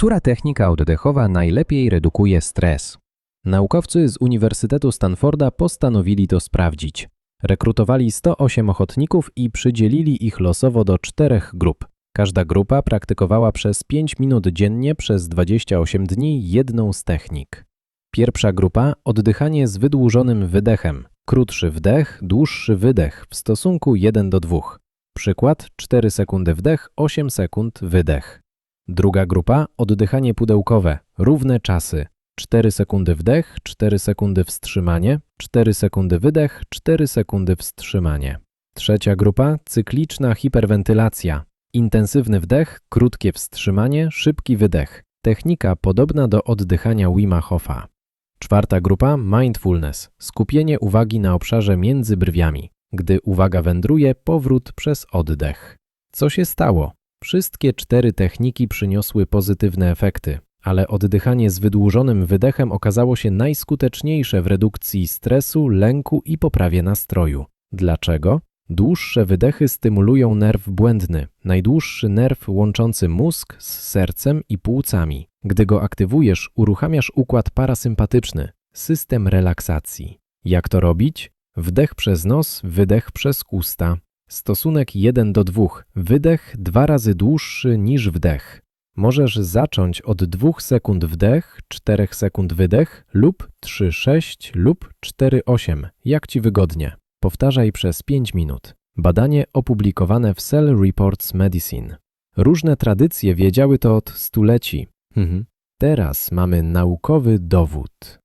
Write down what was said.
Która technika oddechowa najlepiej redukuje stres? Naukowcy z Uniwersytetu Stanforda postanowili to sprawdzić. Rekrutowali 108 ochotników i przydzielili ich losowo do czterech grup. Każda grupa praktykowała przez 5 minut dziennie przez 28 dni jedną z technik. Pierwsza grupa oddychanie z wydłużonym wydechem. Krótszy wdech, dłuższy wydech w stosunku 1 do 2. Przykład 4 sekundy wdech, 8 sekund wydech. Druga grupa oddychanie pudełkowe, równe czasy. 4 sekundy wdech, 4 sekundy wstrzymanie, 4 sekundy wydech, 4 sekundy wstrzymanie. Trzecia grupa cykliczna hiperwentylacja. Intensywny wdech, krótkie wstrzymanie, szybki wydech. Technika podobna do oddychania Wima Hofa. Czwarta grupa mindfulness, skupienie uwagi na obszarze między brwiami. Gdy uwaga wędruje, powrót przez oddech. Co się stało? Wszystkie cztery techniki przyniosły pozytywne efekty, ale oddychanie z wydłużonym wydechem okazało się najskuteczniejsze w redukcji stresu, lęku i poprawie nastroju. Dlaczego? Dłuższe wydechy stymulują nerw błędny, najdłuższy nerw łączący mózg z sercem i płucami. Gdy go aktywujesz, uruchamiasz układ parasympatyczny, system relaksacji. Jak to robić? Wdech przez nos, wydech przez usta. Stosunek 1 do 2. Wydech dwa razy dłuższy niż wdech. Możesz zacząć od 2 sekund wdech, 4 sekund wydech lub 3-6 lub 4-8, jak Ci wygodnie. Powtarzaj przez 5 minut. Badanie opublikowane w Cell Reports Medicine. Różne tradycje wiedziały to od stuleci. Mhm. Teraz mamy naukowy dowód.